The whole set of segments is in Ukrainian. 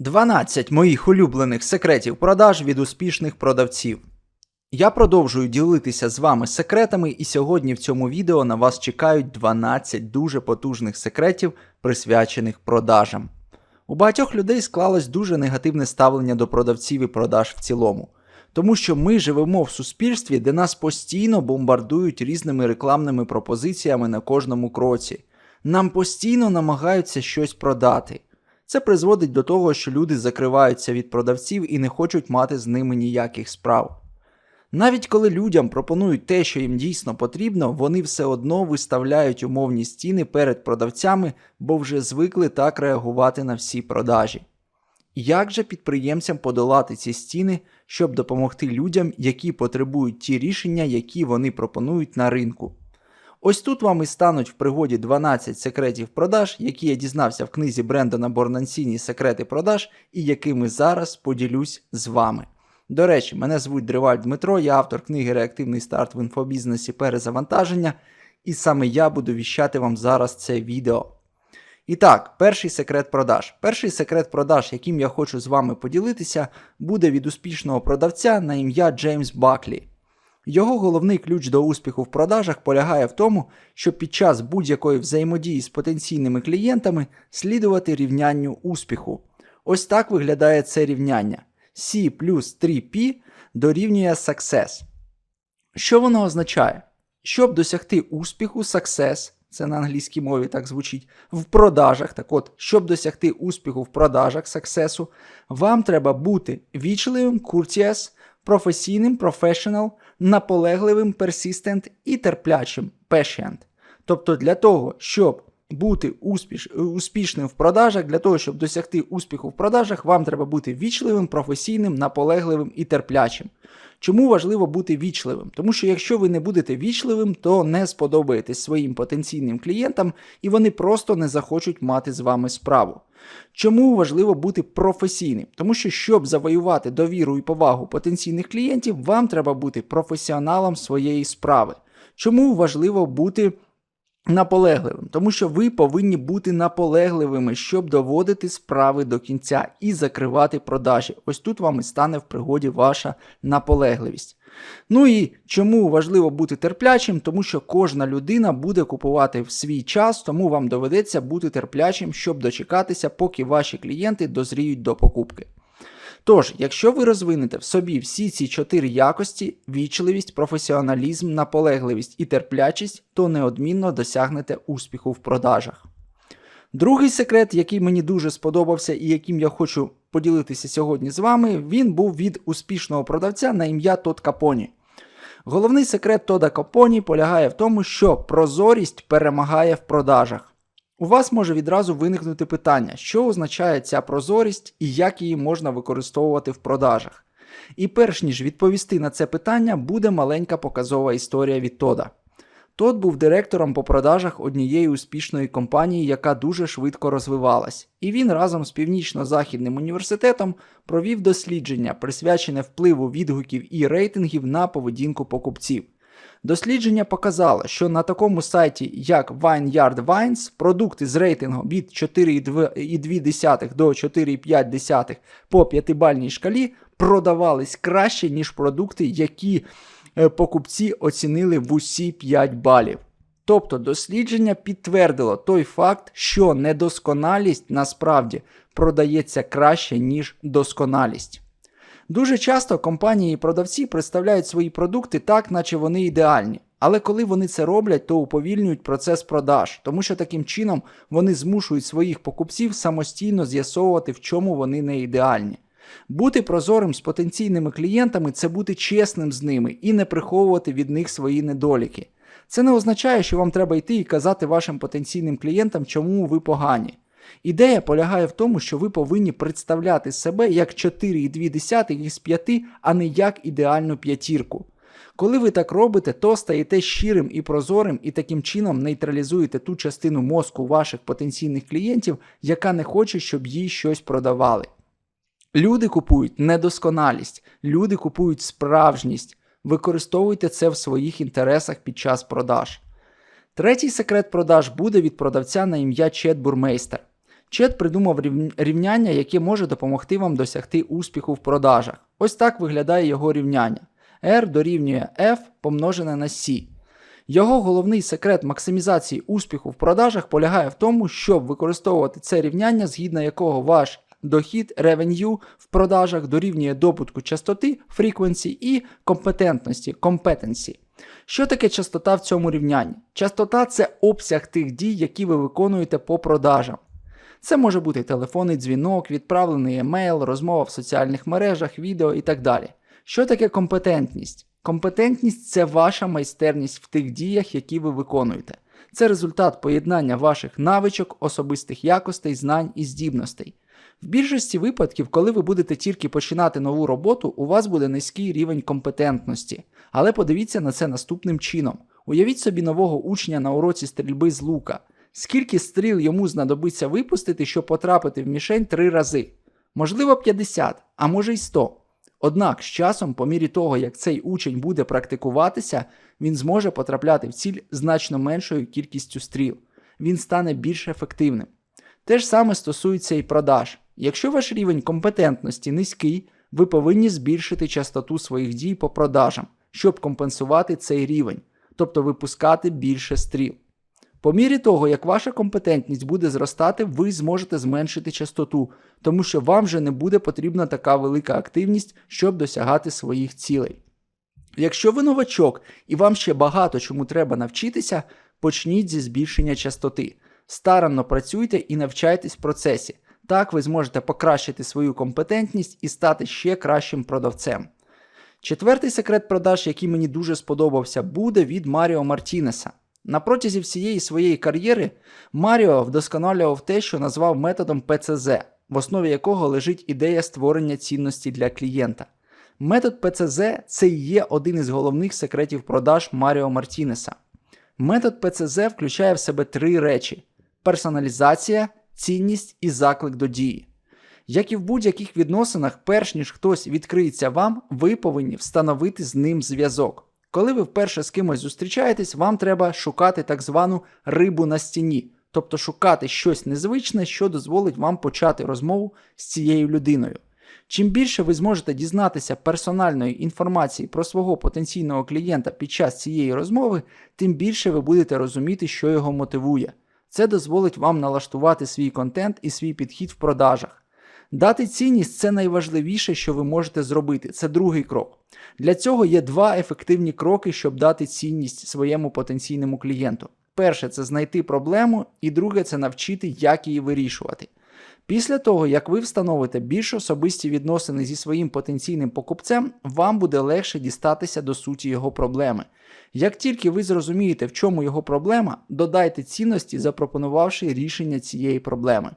12 моїх улюблених секретів продаж від успішних продавців. Я продовжую ділитися з вами секретами, і сьогодні в цьому відео на вас чекають 12 дуже потужних секретів, присвячених продажам. У багатьох людей склалось дуже негативне ставлення до продавців і продаж в цілому, тому що ми живемо в суспільстві, де нас постійно бомбардують різними рекламними пропозиціями на кожному кроці. Нам постійно намагаються щось продати. Це призводить до того, що люди закриваються від продавців і не хочуть мати з ними ніяких справ. Навіть коли людям пропонують те, що їм дійсно потрібно, вони все одно виставляють умовні стіни перед продавцями, бо вже звикли так реагувати на всі продажі. Як же підприємцям подолати ці стіни, щоб допомогти людям, які потребують ті рішення, які вони пропонують на ринку? Ось тут вам і стануть в пригоді 12 секретів продаж, які я дізнався в книзі Брендона Борнансіні Секрети продаж і якими зараз поділюсь з вами. До речі, мене звуть Дриваль Дмитро, я автор книги Реактивний старт в інфобізнесі перезавантаження, і саме я буду віщати вам зараз це відео. І так, перший секрет продаж. Перший секрет продаж, яким я хочу з вами поділитися, буде від успішного продавця на ім'я Джеймс Баклі. Його головний ключ до успіху в продажах полягає в тому, щоб під час будь-якої взаємодії з потенційними клієнтами слідувати рівнянню успіху. Ось так виглядає це рівняння. C плюс 3P дорівнює success. Що воно означає? Щоб досягти успіху, success, це на англійській мові так звучить, в продажах. Так от, щоб досягти успіху в продажах саксесу, вам треба бути вічливим, courteous, професійним, professional, наполегливим, persistent і терплячим, patient. Тобто для того, щоб бути успіш, успішним в продажах, для того, щоб досягти успіху в продажах, вам треба бути вічливим, професійним, наполегливим і терплячим. Чому важливо бути вічливим? Тому що якщо ви не будете вічливим, то не сподобаєтесь своїм потенційним клієнтам і вони просто не захочуть мати з вами справу. Чому важливо бути професійним? Тому що, щоб завоювати довіру і повагу потенційних клієнтів, вам треба бути професіоналом своєї справи. Чому важливо бути наполегливим? Тому що ви повинні бути наполегливими, щоб доводити справи до кінця і закривати продажі. Ось тут вам і стане в пригоді ваша наполегливість. Ну і чому важливо бути терплячим? Тому що кожна людина буде купувати в свій час, тому вам доведеться бути терплячим, щоб дочекатися, поки ваші клієнти дозріють до покупки. Тож, якщо ви розвинете в собі всі ці чотири якості: вічливість, професіоналізм, наполегливість і терплячість, то неодмінно досягнете успіху в продажах. Другий секрет, який мені дуже сподобався і яким я хочу поділитися сьогодні з вами, він був від успішного продавця на ім'я Тод Капоні. Головний секрет Тода Капоні полягає в тому, що прозорість перемагає в продажах. У вас може відразу виникнути питання, що означає ця прозорість і як її можна використовувати в продажах. І перш ніж відповісти на це питання, буде маленька показова історія від Тода. Тот був директором по продажах однієї успішної компанії, яка дуже швидко розвивалась, і він разом з Північно-Західним університетом провів дослідження, присвячене впливу відгуків і рейтингів на поведінку покупців. Дослідження показало, що на такому сайті, як Vineyard Wines, продукти з рейтингом від 4,2 до 4,5 по 5-бальній шкалі продавались краще, ніж продукти, які покупці оцінили в усі 5 балів. Тобто дослідження підтвердило той факт, що недосконалість насправді продається краще, ніж досконалість. Дуже часто компанії і продавці представляють свої продукти так, наче вони ідеальні. Але коли вони це роблять, то уповільнюють процес продаж, тому що таким чином вони змушують своїх покупців самостійно з'ясовувати, в чому вони не ідеальні. Бути прозорим з потенційними клієнтами це бути чесним з ними і не приховувати від них свої недоліки. Це не означає, що вам треба йти і казати вашим потенційним клієнтам, чому ви погані. Ідея полягає в тому, що ви повинні представляти себе як 4,2 із 5, а не як ідеальну п'ятірку. Коли ви так робите, то стаєте щирим і прозорим і таким чином нейтралізуєте ту частину мозку ваших потенційних клієнтів, яка не хоче, щоб їй щось продавали. Люди купують недосконалість, люди купують справжність. Використовуйте це в своїх інтересах під час продаж. Третій секрет продаж буде від продавця на ім'я Чет Бурмейстер. Чет придумав рівняння, яке може допомогти вам досягти успіху в продажах. Ось так виглядає його рівняння. R дорівнює F помножене на C. Його головний секрет максимізації успіху в продажах полягає в тому, щоб використовувати це рівняння, згідно якого ваш дохід revenue в продажах дорівнює добутку частоти frequency і компетентності competency. Що таке частота в цьому рівнянні? Частота це обсяг тих дій, які ви виконуєте по продажам. Це може бути телефонний дзвінок, відправлений емейл, розмова в соціальних мережах, відео і так далі. Що таке компетентність? Компетентність це ваша майстерність в тих діях, які ви виконуєте. Це результат поєднання ваших навичок, особистих якостей, знань і здібностей. В більшості випадків, коли ви будете тільки починати нову роботу, у вас буде низький рівень компетентності. Але подивіться на це наступним чином: уявіть собі нового учня на уроці стрільби з лука. Скільки стріл йому знадобиться випустити, щоб потрапити в мішень три рази? Можливо, 50, а може й 100. Однак з часом, по мірі того, як цей учень буде практикуватися, він зможе потрапляти в ціль значно меншою кількістю стріл. Він стане більш ефективним. Те ж саме стосується і продаж. Якщо ваш рівень компетентності низький, ви повинні збільшити частоту своїх дій по продажам, щоб компенсувати цей рівень, тобто випускати більше стріл. По мірі того, як ваша компетентність буде зростати, ви зможете зменшити частоту, тому що вам вже не буде потрібна така велика активність, щоб досягати своїх цілей. Якщо ви новачок і вам ще багато чому треба навчитися, почніть зі збільшення частоти. Старанно працюйте і навчайтесь в процесі. Так ви зможете покращити свою компетентність і стати ще кращим продавцем. Четвертий секрет продаж, який мені дуже сподобався, буде від Маріо Мартінеса. На протязі всієї своєї кар'єри Маріо вдосконалював те, що назвав методом ПЦЗ, в основі якого лежить ідея створення цінності для клієнта. Метод ПЦЗ це і є один із головних секретів продаж Маріо Мартінеса. Метод ПЦЗ включає в себе три речі: персоналізація, цінність і заклик до дії. Як і в будь-яких відносинах, перш ніж хтось відкриється вам, ви повинні встановити з ним зв'язок. Коли ви вперше з кимось зустрічаєтесь, вам треба шукати так звану рибу на стіні, тобто шукати щось незвичне, що дозволить вам почати розмову з цією людиною. Чим більше ви зможете дізнатися персональної інформації про свого потенційного клієнта під час цієї розмови, тим більше ви будете розуміти, що його мотивує. Це дозволить вам налаштувати свій контент і свій підхід в продажах. Дати цінність це найважливіше, що ви можете зробити. Це другий крок. Для цього є два ефективні кроки, щоб дати цінність своєму потенційному клієнту. Перше це знайти проблему, і друге це навчити, як її вирішувати. Після того, як ви встановите більш особисті відносини зі своїм потенційним покупцем, вам буде легше дістатися до суті його проблеми. Як тільки ви зрозумієте, в чому його проблема, додайте цінності, запропонувавши рішення цієї проблеми.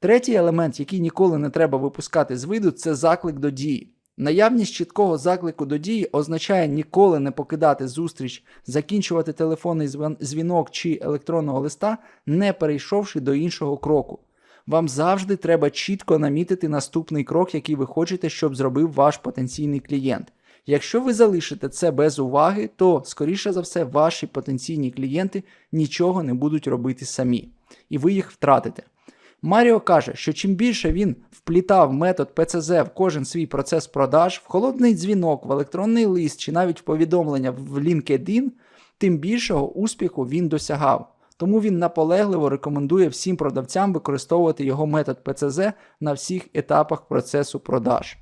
Третій елемент, який ніколи не треба випускати з виду, це заклик до дії. Наявність чіткого заклику до дії означає ніколи не покидати зустріч, закінчувати телефонний дзвінок чи електронного листа, не перейшовши до іншого кроку. Вам завжди треба чітко намітити наступний крок, який ви хочете, щоб зробив ваш потенційний клієнт. Якщо ви залишите це без уваги, то, скоріше за все, ваші потенційні клієнти нічого не будуть робити самі, і ви їх втратите. Маріо каже, що чим більше він вплітав метод ПЦЗ в кожен свій процес продаж, в холодний дзвінок, в електронний лист чи навіть в повідомлення в LinkedIn, тим більшого успіху він досягав. Тому він наполегливо рекомендує всім продавцям використовувати його метод ПЦЗ на всіх етапах процесу продаж.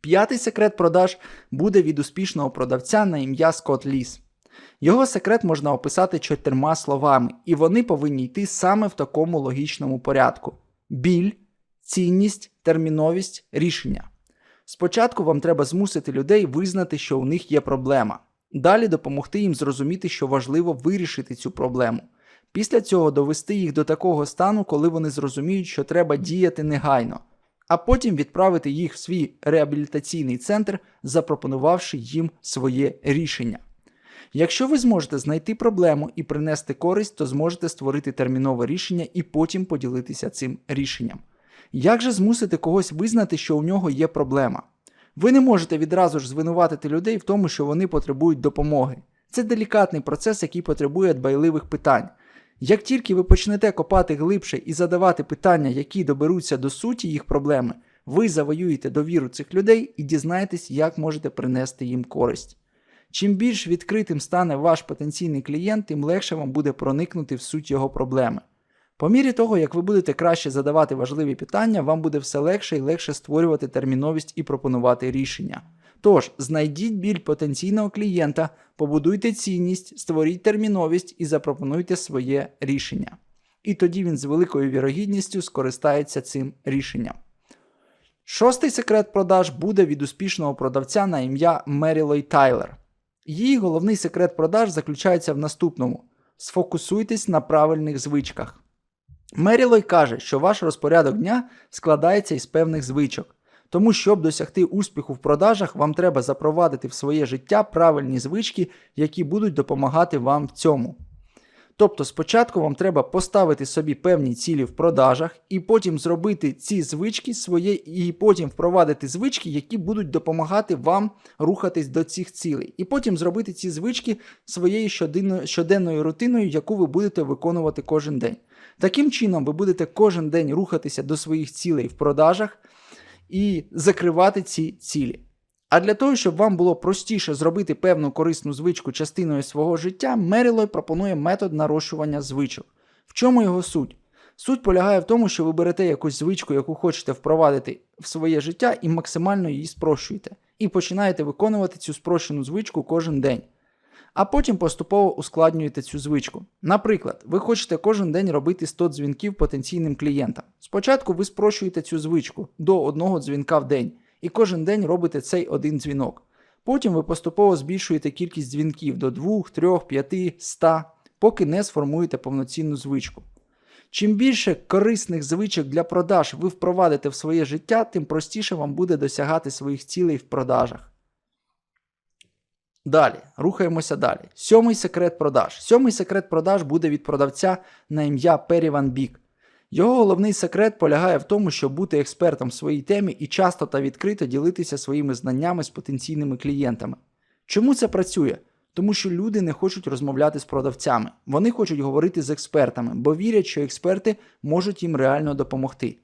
П'ятий секрет продаж буде від успішного продавця на ім'я Скотт Ліс. Його секрет можна описати чотирма словами, і вони повинні йти саме в такому логічному порядку: біль, цінність, терміновість, рішення. Спочатку вам треба змусити людей визнати, що у них є проблема. Далі допомогти їм зрозуміти, що важливо вирішити цю проблему. Після цього довести їх до такого стану, коли вони зрозуміють, що треба діяти негайно, а потім відправити їх в свій реабілітаційний центр, запропонувавши їм своє рішення. Якщо ви зможете знайти проблему і принести користь, то зможете створити термінове рішення і потім поділитися цим рішенням. Як же змусити когось визнати, що у нього є проблема? Ви не можете відразу ж звинуватити людей в тому, що вони потребують допомоги. Це делікатний процес, який потребує дбайливих питань. Як тільки ви почнете копати глибше і задавати питання, які доберуться до суті їх проблеми, ви завоюєте довіру цих людей і дізнаєтесь, як можете принести їм користь. Чим більш відкритим стане ваш потенційний клієнт, тим легше вам буде проникнути в суть його проблеми. По мірі того, як ви будете краще задавати важливі питання, вам буде все легше і легше створювати терміновість і пропонувати рішення. Тож, знайдіть біль потенційного клієнта, побудуйте цінність, створіть терміновість і запропонуйте своє рішення. І тоді він з великою вірогідністю скористається цим рішенням. Шостий секрет продаж буде від успішного продавця на ім'я Мерілой Тайлер. Її головний секрет продаж заключається в наступному: сфокусуйтесь на правильних звичках. Мерілой каже, що ваш розпорядок дня складається із певних звичок. Тому, щоб досягти успіху в продажах, вам треба запровадити в своє життя правильні звички, які будуть допомагати вам в цьому. Тобто, спочатку вам треба поставити собі певні цілі в продажах, і потім зробити ці звички своє, і потім впровадити звички, які будуть допомагати вам рухатись до цих цілей. І потім зробити ці звички своєю щоденною рутиною, яку ви будете виконувати кожен день. Таким чином, ви будете кожен день рухатися до своїх цілей в продажах і закривати ці цілі. А для того, щоб вам було простіше зробити певну корисну звичку частиною свого життя, Мерілой пропонує метод нарощування звичок. В чому його суть? Суть полягає в тому, що ви берете якусь звичку, яку хочете впровадити в своє життя, і максимально її спрощуєте. І починаєте виконувати цю спрощену звичку кожен день. А потім поступово ускладнюєте цю звичку. Наприклад, ви хочете кожен день робити 100 дзвінків потенційним клієнтам. Спочатку ви спрощуєте цю звичку до одного дзвінка в день і кожен день робите цей один дзвінок. Потім ви поступово збільшуєте кількість дзвінків до 2, 3, 5, 100, поки не сформуєте повноцінну звичку. Чим більше корисних звичок для продаж ви впровадите в своє життя, тим простіше вам буде досягати своїх цілей в продажах. Далі, рухаємося далі. Сьомий секрет продаж. Сьомий секрет продаж буде від продавця на ім'я Пері Ван Бік. Його головний секрет полягає в тому, щоб бути експертом в своїй темі і часто та відкрито ділитися своїми знаннями з потенційними клієнтами. Чому це працює? Тому що люди не хочуть розмовляти з продавцями, вони хочуть говорити з експертами, бо вірять, що експерти можуть їм реально допомогти.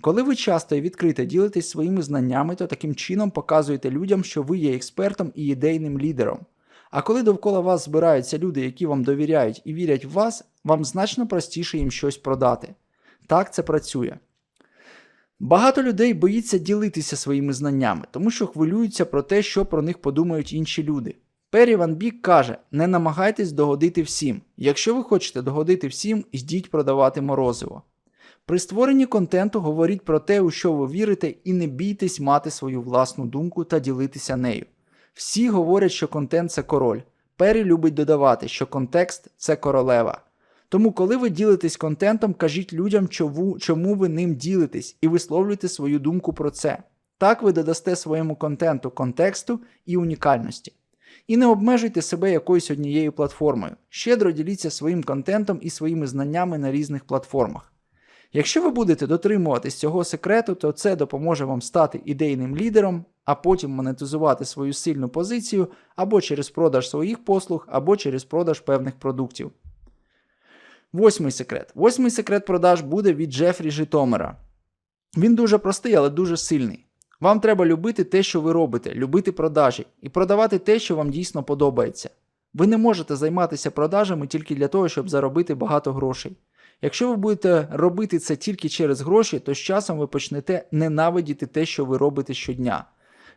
Коли ви часто і відкрито ділитесь своїми знаннями, то таким чином показуєте людям, що ви є експертом і ідейним лідером. А коли довкола вас збираються люди, які вам довіряють і вірять в вас, вам значно простіше їм щось продати. Так це працює. Багато людей боїться ділитися своїми знаннями, тому що хвилюються про те, що про них подумають інші люди. Пері Ван Бік каже: не намагайтесь догодити всім. Якщо ви хочете догодити всім, йдіть продавати морозиво. При створенні контенту говоріть про те, у що ви вірите, і не бійтесь мати свою власну думку та ділитися нею. Всі говорять, що контент це король. Пері любить додавати, що контекст це королева. Тому, коли ви ділитесь контентом, кажіть людям, чому ви ним ділитесь, і висловлюйте свою думку про це. Так ви додасте своєму контенту контексту і унікальності. І не обмежуйте себе якоюсь однією платформою. Щедро діліться своїм контентом і своїми знаннями на різних платформах. Якщо ви будете дотримуватись цього секрету, то це допоможе вам стати ідейним лідером, а потім монетизувати свою сильну позицію або через продаж своїх послуг, або через продаж певних продуктів. Восьмий секрет. Восьмий секрет продаж буде від Джефрі Житомира. Він дуже простий, але дуже сильний. Вам треба любити те, що ви робите, любити продажі і продавати те, що вам дійсно подобається. Ви не можете займатися продажами тільки для того, щоб заробити багато грошей. Якщо ви будете робити це тільки через гроші, то з часом ви почнете ненавидіти те, що ви робите щодня.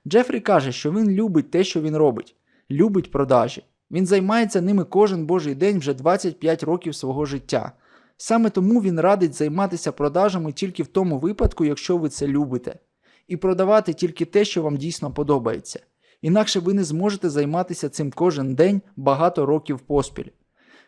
Джефрі каже, що він любить те, що він робить, любить продажі. Він займається ними кожен божий день вже 25 років свого життя. Саме тому він радить займатися продажами тільки в тому випадку, якщо ви це любите, і продавати тільки те, що вам дійсно подобається. Інакше ви не зможете займатися цим кожен день багато років поспіль.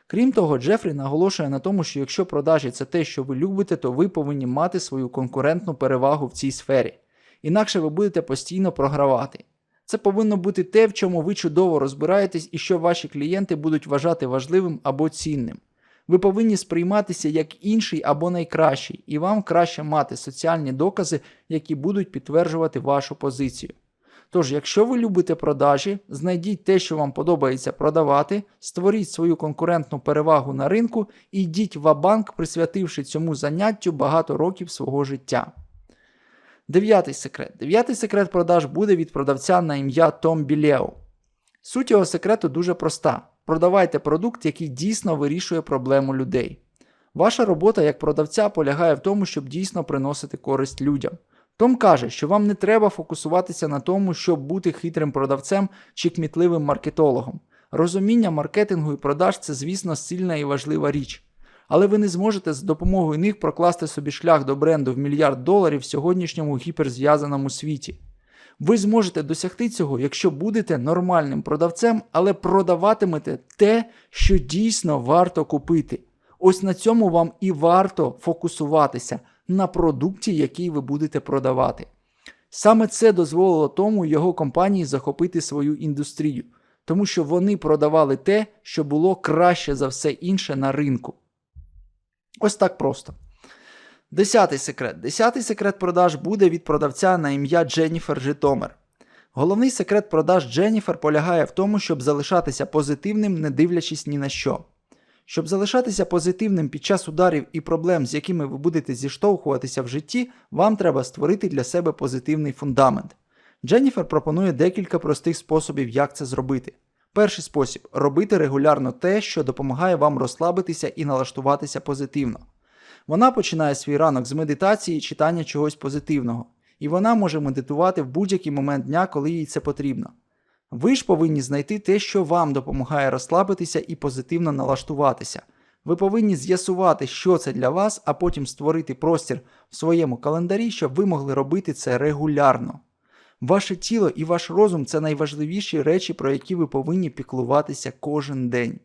Крім того, Джефрі наголошує на тому, що якщо продажі це те, що ви любите, то ви повинні мати свою конкурентну перевагу в цій сфері. Інакше ви будете постійно програвати. Це повинно бути те, в чому ви чудово розбираєтесь і що ваші клієнти будуть вважати важливим або цінним. Ви повинні сприйматися як інший або найкращий, і вам краще мати соціальні докази, які будуть підтверджувати вашу позицію. Тож, якщо ви любите продажі, знайдіть те, що вам подобається продавати, створіть свою конкурентну перевагу на ринку і йдіть в банк присвятивши цьому заняттю багато років свого життя. Дев'ятий секрет. Дев'ятий секрет продаж буде від продавця на ім'я Том Білео. Суть його секрету дуже проста: продавайте продукт, який дійсно вирішує проблему людей. Ваша робота як продавця полягає в тому, щоб дійсно приносити користь людям. Том каже, що вам не треба фокусуватися на тому, щоб бути хитрим продавцем чи кмітливим маркетологом. Розуміння маркетингу і продаж це, звісно, сильна і важлива річ. Але ви не зможете з допомогою них прокласти собі шлях до бренду в мільярд доларів в сьогоднішньому гіперзв'язаному світі. Ви зможете досягти цього, якщо будете нормальним продавцем, але продаватимете те, що дійсно варто купити. Ось на цьому вам і варто фокусуватися на продукті, який ви будете продавати. Саме це дозволило тому його компанії захопити свою індустрію, тому що вони продавали те, що було краще за все інше на ринку. Ось так просто. Десятий секрет. Десятий секрет продаж буде від продавця на ім'я Дженніфер Житомир. Головний секрет продаж Дженніфер полягає в тому, щоб залишатися позитивним, не дивлячись ні на що. Щоб залишатися позитивним під час ударів і проблем, з якими ви будете зіштовхуватися в житті, вам треба створити для себе позитивний фундамент. Дженніфер пропонує декілька простих способів, як це зробити. Перший спосіб робити регулярно те, що допомагає вам розслабитися і налаштуватися позитивно. Вона починає свій ранок з медитації читання чогось позитивного, і вона може медитувати в будь-який момент дня, коли їй це потрібно. Ви ж повинні знайти те, що вам допомагає розслабитися і позитивно налаштуватися. Ви повинні з'ясувати, що це для вас, а потім створити простір в своєму календарі, щоб ви могли робити це регулярно. Ваше тіло і ваш розум це найважливіші речі, про які ви повинні піклуватися кожен день.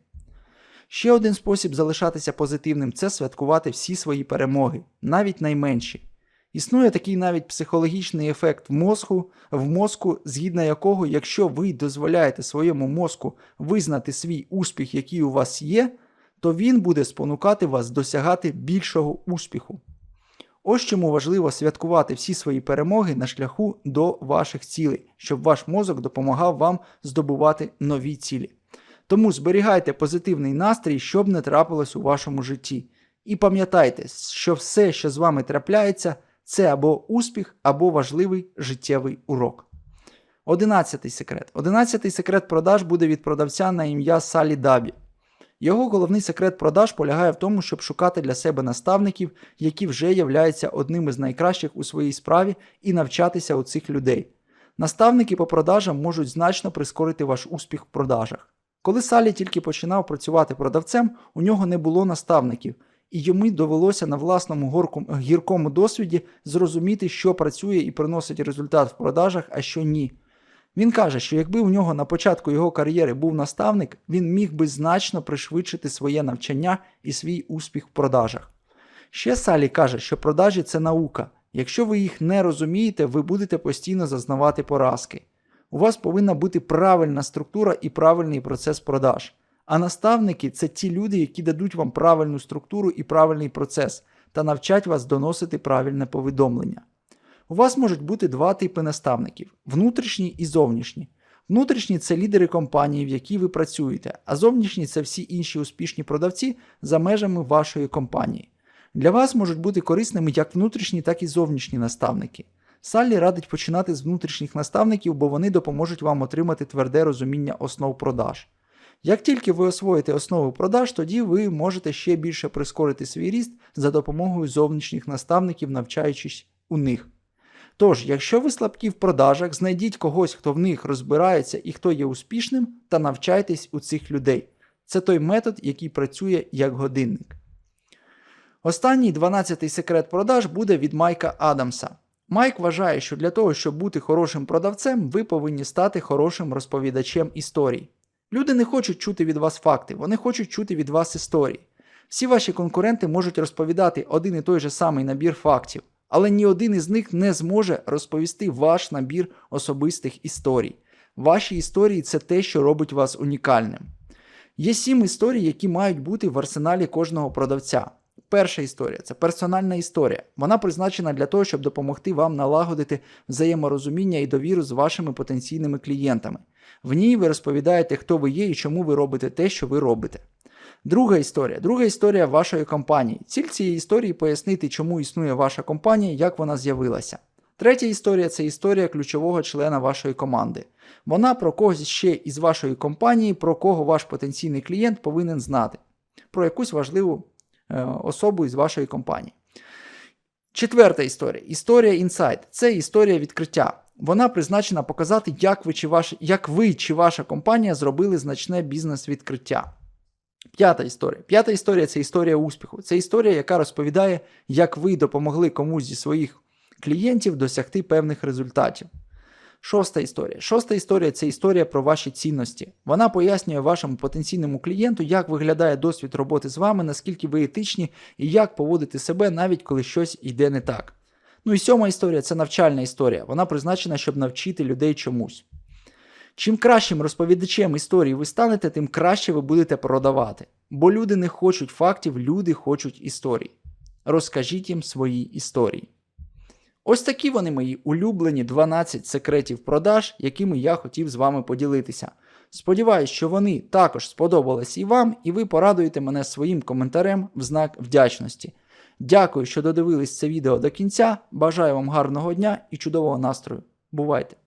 Ще один спосіб залишатися позитивним це святкувати всі свої перемоги, навіть найменші. Існує такий навіть психологічний ефект в мозку, в мозку, згідно якого, якщо ви дозволяєте своєму мозку визнати свій успіх, який у вас є, то він буде спонукати вас досягати більшого успіху. Ось чому важливо святкувати всі свої перемоги на шляху до ваших цілей, щоб ваш мозок допомагав вам здобувати нові цілі. Тому зберігайте позитивний настрій, щоб не трапилось у вашому житті. І пам'ятайте, що все, що з вами трапляється, це або успіх, або важливий життєвий урок. Одинадцятий секрет. Одинадцятий секрет продаж буде від продавця на ім'я Салі Дабі. Його головний секрет продаж полягає в тому, щоб шукати для себе наставників, які вже являються одним із найкращих у своїй справі, і навчатися у цих людей. Наставники по продажам можуть значно прискорити ваш успіх в продажах. Коли Салі тільки починав працювати продавцем, у нього не було наставників, і йому довелося на власному гіркому досвіді зрозуміти, що працює і приносить результат в продажах, а що ні. Він каже, що якби у нього на початку його кар'єри був наставник, він міг би значно пришвидшити своє навчання і свій успіх в продажах. Ще Салі каже, що продажі це наука. Якщо ви їх не розумієте, ви будете постійно зазнавати поразки. У вас повинна бути правильна структура і правильний процес продаж. А наставники це ті люди, які дадуть вам правильну структуру і правильний процес та навчать вас доносити правильне повідомлення. У вас можуть бути два типи наставників: внутрішні і зовнішні. Внутрішні це лідери компанії, в якій ви працюєте, а зовнішні це всі інші успішні продавці за межами вашої компанії. Для вас можуть бути корисними як внутрішні, так і зовнішні наставники. Саллі радить починати з внутрішніх наставників, бо вони допоможуть вам отримати тверде розуміння основ продаж. Як тільки ви освоїте основи продаж, тоді ви можете ще більше прискорити свій ріст за допомогою зовнішніх наставників, навчаючись у них. Тож, якщо ви слабкі в продажах, знайдіть когось, хто в них розбирається і хто є успішним, та навчайтесь у цих людей. Це той метод, який працює як годинник. Останній 12-й секрет продаж буде від Майка Адамса. Майк вважає, що для того, щоб бути хорошим продавцем, ви повинні стати хорошим розповідачем історій. Люди не хочуть чути від вас факти, вони хочуть чути від вас історії. Всі ваші конкуренти можуть розповідати один і той же самий набір фактів, але ні один із них не зможе розповісти ваш набір особистих історій. Ваші історії це те, що робить вас унікальним. Є сім історій, які мають бути в арсеналі кожного продавця. Перша історія це персональна історія. Вона призначена для того, щоб допомогти вам налагодити взаєморозуміння і довіру з вашими потенційними клієнтами. В ній ви розповідаєте, хто ви є і чому ви робите те, що ви робите. Друга історія. Друга історія вашої компанії. Ціль цієї історії пояснити, чому існує ваша компанія, як вона з'явилася. Третя історія це історія ключового члена вашої команди. Вона про когось ще із вашої компанії, про кого ваш потенційний клієнт повинен знати, про якусь важливу е, особу із вашої компанії. Четверта історія. Історія інсайт. Це історія відкриття. Вона призначена показати, як ви чи, ваш, як ви чи ваша компанія зробили значне бізнес-відкриття. П'ята історія. П'ята історія це історія успіху. Це історія, яка розповідає, як ви допомогли комусь зі своїх клієнтів досягти певних результатів. Шоста історія. Шоста історія це історія про ваші цінності. Вона пояснює вашому потенційному клієнту, як виглядає досвід роботи з вами, наскільки ви етичні і як поводити себе, навіть коли щось йде не так. Ну і сьома історія це навчальна історія. Вона призначена, щоб навчити людей чомусь. Чим кращим розповідачем історії ви станете, тим краще ви будете продавати. Бо люди не хочуть фактів, люди хочуть історій. Розкажіть їм свої історії. Ось такі вони мої улюблені 12 секретів продаж, якими я хотів з вами поділитися. Сподіваюсь, що вони також сподобались і вам, і ви порадуєте мене своїм коментарем в знак вдячності. Дякую, що додивились це відео до кінця. Бажаю вам гарного дня і чудового настрою. Бувайте!